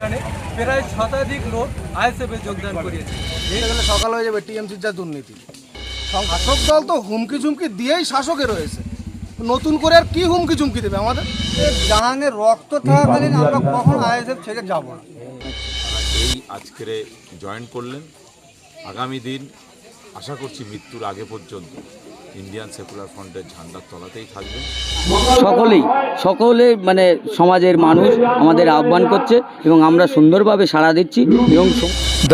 এখানে প্রায় শতাধিক লোক আইএসএফে যোগদান করিয়েছে গেলে সকাল হয়ে যাবে টিএমসির যা দুর্নীতি। শাসক দল তো হুমকি ঝুমকি দিয়েই শাসকে রয়েছে। নতুন করে আর কি হুমকি ঝুমকি দেবে আমাদের? জাহানের রক্ত থাকাকালীন আমরা কখন আইএসএফ ছেড়ে যাব? না এই আজকের জয়েন করলেন। আগামী দিন আশা করছি মৃত্যুর আগে পর্যন্ত। ইন্ডিয়ান সেকুলার ফ্রন্টের ঝান্ডার তলাতেই থাকবেন। সকলেই সকলে মানে সমাজের মানুষ আমাদের আহ্বান করছে এবং আমরা সুন্দরভাবে সাড়া দিচ্ছি এবং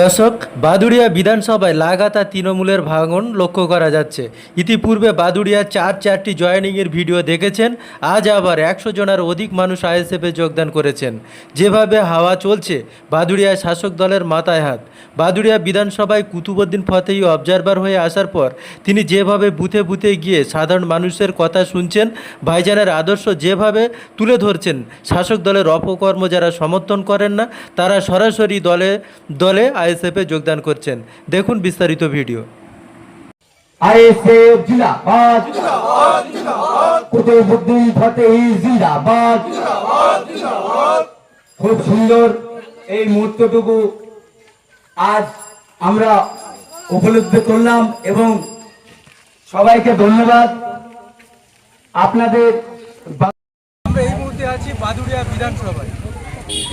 দর্শক বাদুড়িয়া বিধানসভায় লাগাতার তৃণমূলের ভাঙন লক্ষ্য করা যাচ্ছে। ইতিপূর্বে বাদুড়িয়া চার চারটি জয়েনিংয়ের ভিডিও দেখেছেন, আজ আবার একশো জনের অধিক মানুষ আইএসএফে যোগদান করেছেন। যেভাবে হাওয়া চলছে বাদুড়িয়া শাসক দলের মাথায় হাত। বাদুড়িয়া বিধানসভায় কুতুবুদ্দিন ফতেই অবজারভার হয়ে আসার পর, তিনি যেভাবে বুথে বুথে গিয়ে সাধারণ মানুষের কথা শুনছেন, ভাইজানের আদর্শ যেভাবে তুলে ধরছেন, শাসক দলের অপকর্ম যারা সমর্থন করেন না, তারা সরাসরি দলে দলে আইএসএফে যোগদান করছেন। দেখুন বিস্তারিত ভিডিও। আইএসএফ জিন্দাবাদ। কুতুবুদ্দিন ফতেহি জিন্দাবাদ। খুব সুন্দর এই মুহূর্তটুকু আজ আমরা উপলব্ধি করলাম এবং সবাইকে ধন্যবাদ। আপনাদের আমরা এই মুহূর্তে আছি বাদুড়িয়া বিধানসভায়।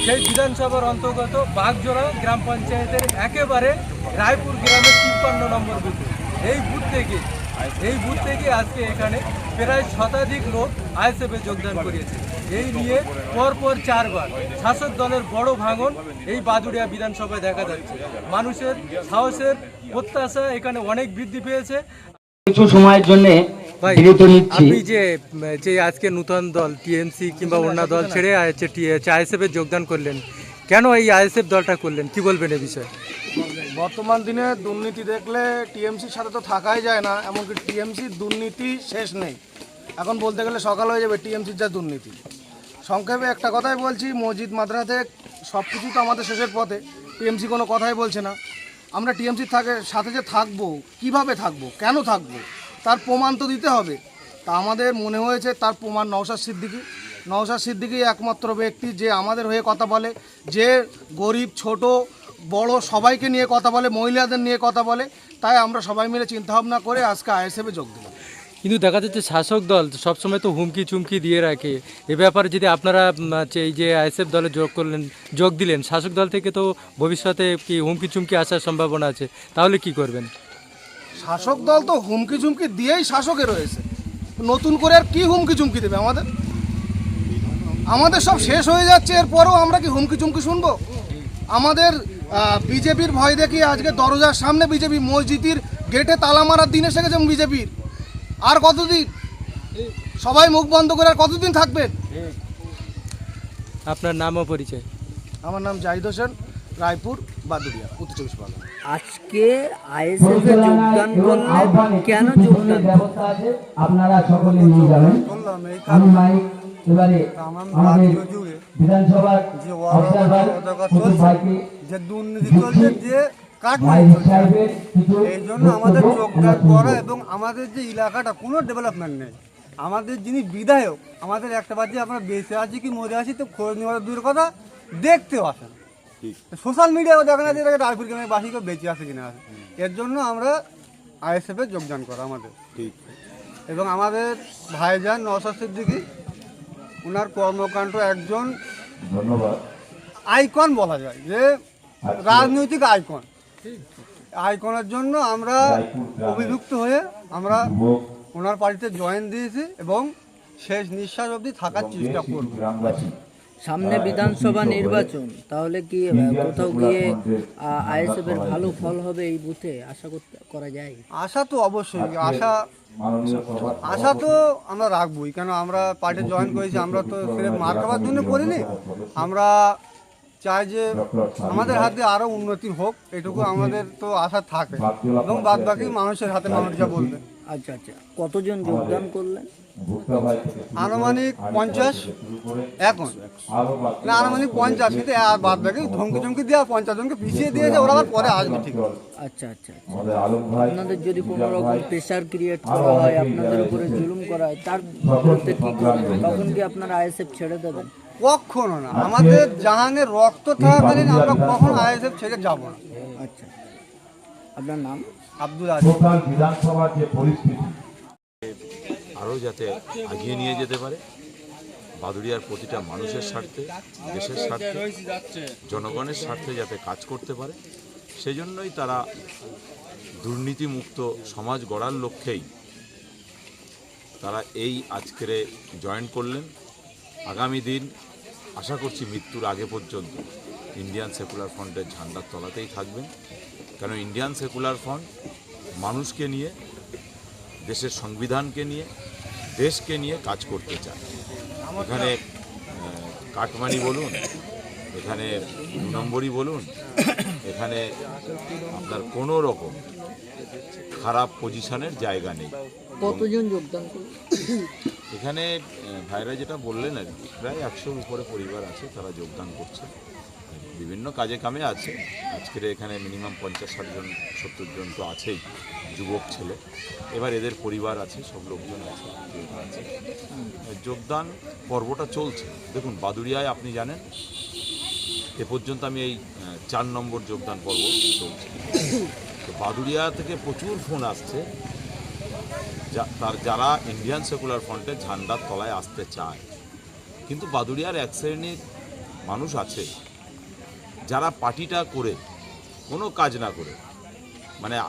সেই বিধানসভার অন্তর্গত বাগজোড়া গ্রাম পঞ্চায়েতের একেবারে রায়পুর গ্রামের তিপ্পান্ন নম্বর বুথে। এই বুথ থেকে, এই বুথ থেকে আজকে এখানে প্রায় শতাধিক লোক আইএসএফে যোগদান করিয়েছে এই নিয়ে পরপর চারবার শাসক দলের বড় ভাঙন এই বাদুড়িয়া বিধানসভায় দেখা যাচ্ছে। মানুষের সাহসের প্রত্যাশা এখানে অনেক বৃদ্ধি পেয়েছে। কিছু সময়ের জন্য নিচ্ছি। আপনি যে যে আজকে নূতন দল টিএমসি কিংবা অন্য দল ছেড়ে আইএসএফ এ যোগদান করলেন কেন এই আইএসএফ দলটা করলেন? কি বলবেন এই বিষয়ে? বর্তমান দিনে দুর্নীতি দেখলে টিএমসির সাথে তো থাকাই যায় না এমনকি টিএমসির দুর্নীতি শেষ নেই। এখন বলতে গেলে সকাল হয়ে যাবে টিএমসির যা দুর্নীতি। সংক্ষেপে একটা কথাই বলছি মসজিদ মাদ্রাসে সব কিছু তো আমাদের শেষের পথে টিএমসি কোনো কথাই বলছে না। আমরা টিএমসির থাকে সাথে যে থাকব কীভাবে থাকব কেন থাকব? তার প্রমাণ তো দিতে হবে। তা আমাদের মনে হয়েছে তার প্রমাণ নওশাদ সিদ্দিকী। নওশাদ সিদ্দিকী একমাত্র ব্যক্তি যে আমাদের হয়ে কথা বলে যে গরিব ছোট বড় সবাইকে নিয়ে কথা বলে মহিলাদের নিয়ে কথা বলে। তাই আমরা সবাই মিলে চিন্তাভাবনা করে আজকে আইএসএফে যোগ দিলাম। কিন্তু দেখা যাচ্ছে শাসক দল সবসময় তো হুমকি চুমকি দিয়ে রাখে। এ ব্যাপারে যদি আপনারা উম, এই যে আইএসএফ দলে যোগ করলেন যোগ দিলেন শাসক দল থেকে তো ভবিষ্যতে কি হুমকি চুমকি আসার সম্ভাবনা আছে তাহলে কি করবেন? শাসক দল তো হুমকি ঝুমকি দিয়েই শাসকে রয়েছে। নতুন করে আর কি হুমকি ঝুমকি দেবে আমাদের? আমাদের সব শেষ হয়ে যাচ্ছে এরপরেও আমরা কি হুমকি চুমকি শুনব? আমাদের বিজেপির ভয় দেখি আজকে দরজার সামনে বিজেপি মসজিদের গেটে তালা মারার দিন এসে গেছে বিজেপির। আর কতদিন? সবাই মুখ বন্ধ করে আর কতদিন থাকবেন? আপনার নাম ও পরিচয়। আমার নাম জাহিদ হোসেন। রায়পুর বাদুরিয়া উত্তর চব্বিশ পরগনা। আজকে আইএসএফ এ যোগদান করলেন কেন যোগদান? ব্যবস্থা আছে আপনারা সকলে নিয়ে যাবেন। আমি মাইক এবারে আমাদের বিধানসভার অবজারভার যে দুর্নীতি চলছে যে ভাই চলছে কিছু এই জন্য আমাদের যোগদান করা এবং আমাদের যে এলাকাটা কোনো ডেভেলপমেন্ট নেই। আমাদের যিনি বিধায়ক আমাদের একটা বাজে আমরা বেঁচে আছি কি মরে আছি তো খোঁজ নেওয়ার দূরের কথা দেখতেও আসেন। সোশ্যাল মিডিয়াও দেখে না যে রায়পুর গ্রামের বাসী কেউ বেঁচে আছে কিনা আছে। এর জন্য আমরা আইএসএফে যোগদান করা আমাদের। ঠিক। এবং আমাদের ভাইজান নওশাদ সিদ্দিকি ওনার কর্মকাণ্ড একজন ধন্যবাদ। আইকন বলা যায় যে রাজনৈতিক আইকন আইকনের জন্য আমরা অভিযুক্ত হয়ে আমরা ওনার পার্টিতে জয়েন দিয়েছি এবং শেষ নিঃশ্বাস অবধি থাকার চেষ্টা করব। সামনে বিধানসভা নির্বাচন তাহলে কি কোথাও গিয়ে আইএসএফ এর ভালো ফল হবে এই বুথে? আশা করতে করা যায়? আশা তো অবশ্যই আশা আশা তো আমরা রাখবই কেন আমরা পার্টি জয়েন করেছি আমরা তো সেটা মার খাওয়ার জন্য করিনি। আমরা চাই যে আমাদের হাতে আরও উন্নতি হোক এটুকু আমাদের তো আশা থাকে। এবং বাদ বাকি মানুষের হাতে মানুষ যা বলবে। আচ্ছা আচ্ছা। কতজন যোগদান করলেন? আনুমানিক পঞ্চাশ এখন। না আনুমানিক পঞ্চাশ কিন্তু আর বাদ বাকি ধমকি চমকি দিয়ে পঞ্চাশ জনকে পিছিয়ে দিয়েছে ওরা আবার পরে আসবে ঠিক আচ্ছা আচ্ছা আচ্ছা। আমাদের আলম ভাই আপনাদের যদি কোনো রকম প্রেশার ক্রিয়েট করা হয় আপনাদের উপরে জুলুম করা হয় তার বিরুদ্ধে কি করবেন? তখন কি আপনারা আইএসএফ ছেড়ে দেবেন? কখনো না। আমাদের জাহানের রক্ত থাকাকালীন আমরা কখনো আইএসএফ ছেড়ে যাব না। আচ্ছা আপনার নাম? আব্দুল আজিজ। বিধানসভার যে পরিস্থিতি। আরও যাতে এগিয়ে নিয়ে যেতে পারে। বাদুড়িয়ার প্রতিটা মানুষের স্বার্থে, দেশের স্বার্থে, জনগণের স্বার্থে যাতে কাজ করতে পারে। সেই জন্যই তারা দুর্নীতিমুক্ত সমাজ গড়ার লক্ষ্যেই তারা এই আজকের জয়েন করলেন। আগামী দিন আশা করছি মৃত্যুর আগে পর্যন্ত ইন্ডিয়ান সেকুলার ফ্রন্টের ঝান্ডার তলাতেই থাকবেন। কেন ইন্ডিয়ান সেকুলার ফ্রন্ট মানুষকে নিয়ে দেশের সংবিধানকে নিয়ে দেশকে নিয়ে কাজ করতে চায়। এখানে কাটমানি বলুন এখানে দু নম্বরই বলুন এখানে আপনার কোনো রকম খারাপ পজিশনের জায়গা নেই। কতজন যোগদান এখানে ভাইরা যেটা বললেন আর কি প্রায় একশোর উপরে পরিবার আছে তারা যোগদান করছে। বিভিন্ন কাজে কামে আছে। আজকের এখানে মিনিমাম পঞ্চাশ ষাট জন সত্তর জন তো আছেই। যুবক ছেলে। এবার এদের পরিবার আছে, সব লোকজন আছে আছে। যোগদান পর্বটা চলছে। দেখুন, বাদুড়িয়ায় আপনি জানেন, এ পর্যন্ত আমি এই চার নম্বর যোগদান পর্ব চলছে। তো বাদুড়িয়া থেকে প্রচুর ফোন আসছে। যা- তার যারা ইন্ডিয়ান সেকুলার ফ্রন্টে ঝান্ডার তলায় আসতে চায়। কিন্তু বাদুড়িয়ার এক শ্রেণির মানুষ আছে, যারা পার্টিটা করে, কোনো কাজ না করে মানে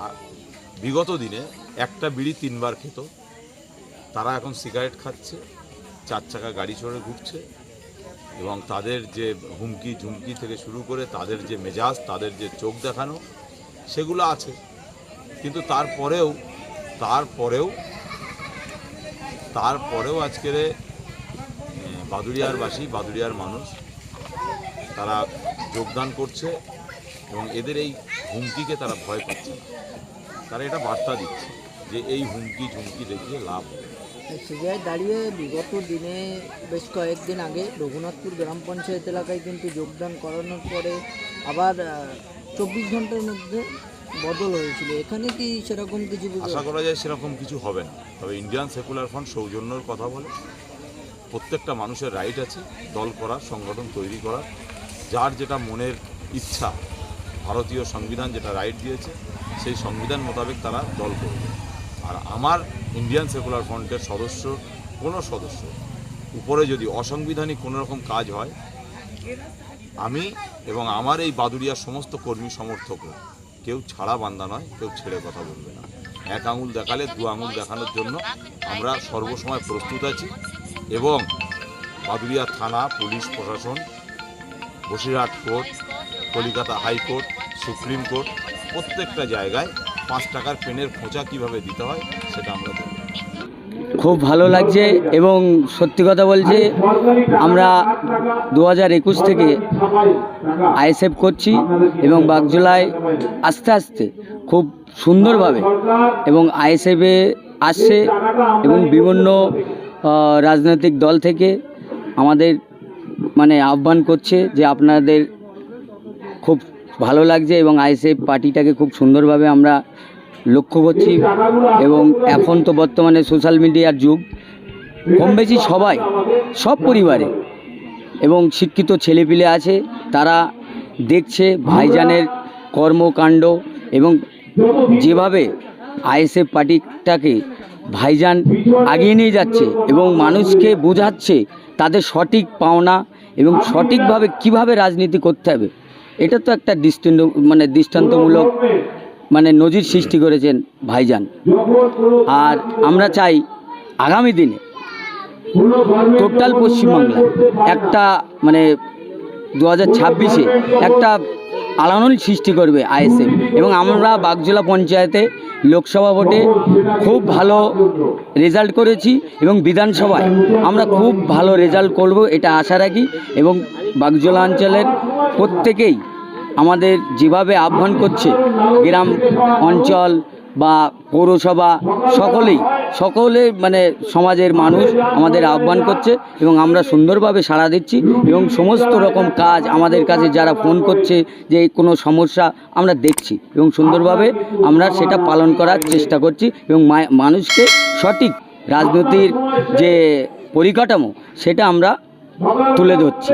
বিগত দিনে একটা বিড়ি তিনবার খেত। তারা এখন সিগারেট খাচ্ছে চার চাকা গাড়ি চড়ে ঘুরছে এবং তাদের যে হুমকি ঝুমকি থেকে শুরু করে তাদের যে মেজাজ তাদের যে চোখ দেখানো সেগুলো আছে। কিন্তু তারপরেও তারপরেও তারপরেও আজকের এ, বাদুড়িয়ারবাসী বাদুড়িয়ার মানুষ তারা যোগদান করছে এবং এদের এই হুমকিকে তারা ভয় পাচ্ছে না। তারা এটা বার্তা দিচ্ছে যে এই হুমকি ঝুমকি দেখিয়ে লাভ। সিবিআই দাঁড়িয়ে বিগত দিনে বেশ কয়েকদিন আগে রঘুনাথপুর গ্রাম পঞ্চায়েত এলাকায় কিন্তু যোগদান করানোর পরে আবার চব্বিশ ঘণ্টার মধ্যে বদল হয়েছিল। এখানে কি সেরকম কিছু আশা করা যায় সেরকম কিছু হবে না। তবে ইন্ডিয়ান সেকুলার ফ্রন্ট সৌজন্যর কথা বলে প্রত্যেকটা মানুষের রাইট আছে দল করার সংগঠন তৈরি করার। যার যেটা মনের ইচ্ছা ভারতীয় সংবিধান যেটা রাইট দিয়েছে সেই সংবিধান মোতাবেক তারা দল করবে। আর আমার ইন্ডিয়ান সেকুলার ফ্রন্টের সদস্য কোনো সদস্য উপরে যদি অসাংবিধানিক কোনো রকম কাজ হয়, আমি এবং আমার এই বাদুড়িয়ার সমস্ত কর্মী সমর্থকরা কেউ ছাড়া বান্দা নয়, কেউ ছেড়ে কথা বলবে না। এক আঙুল দেখালে, দু আঙুল দেখানোর জন্য আমরা সর্বসময় প্রস্তুত আছি এবং বাদুড়িয়া থানা, পুলিশ, প্রশাসন, Basirhat court, Kolkata high court, supreme court প্রত্যেকটা জায়গায় পাঁচ টাকার পেনের খোঁচা কীভাবে দিতে হয়, সেটা আমরা দেবো খুব ভালো লাগছে এবং সত্যি কথা বলছে, আমরা দু হাজার একুশ থেকে আইএসএফ করছি এবং বাগজোলায় আস্তে আস্তে খুব সুন্দরভাবে এবং আইএসএফে আসছে এবং বিভিন্ন রাজনৈতিক দল থেকে আমাদের মানে আহ্বান করছে যে আপনাদের খুব ভালো লাগছে এবং আইএসএফ পার্টিটাকে খুব সুন্দরভাবে আমরা লক্ষ্য করছি এবং এখন তো বর্তমানে সোশ্যাল মিডিয়ার যুগ। কম বেশি সবাই, সব পরিবারে এবং শিক্ষিত ছেলেপিলে আছে, তারা দেখছে ভাইজানের কর্মকাণ্ড এবং যেভাবে আইএসএফ পার্টিটাকে ভাইজান আগিয়ে নিয়ে যাচ্ছে এবং মানুষকে বোঝাচ্ছে তাদের সঠিক পাওনা এবং সঠিকভাবে কীভাবে রাজনীতি করতে হবে। এটা তো একটা দৃষ্টান্ত মানে দৃষ্টান্তমূলক মানে নজির সৃষ্টি করেছেন ভাইজান। আর আমরা চাই আগামী দিনে টোটাল পশ্চিমবাংলায় একটা মানে দু হাজার ছাব্বিশে একটা আলানল সৃষ্টি করবে আইএসএফ। এবং আমরা বাগজোলা পঞ্চায়েতে লোকসভা ভোটে খুব ভালো রেজাল্ট করেছি এবং বিধানসভায় আমরা খুব ভালো রেজাল্ট করব, এটা আশা রাখি। এবং বাগজোলা অঞ্চলের প্রত্যেকেই আমাদের যেভাবে আহ্বান করছে গ্রাম, অঞ্চল বা পৌরসভা সকলেই, সকলে মানে সমাজের মানুষ আমাদের আহ্বান করছে এবং আমরা সুন্দরভাবে সাড়া দিচ্ছি এবং সমস্ত রকম কাজ আমাদের কাছে যারা ফোন করছে যে কোনো সমস্যা আমরা দেখছি এবং সুন্দরভাবে আমরা সেটা পালন করার চেষ্টা করছি এবং মানুষকে সঠিক রাজনীতির যে পরিকাঠামো সেটা আমরা তুলে ধরছি।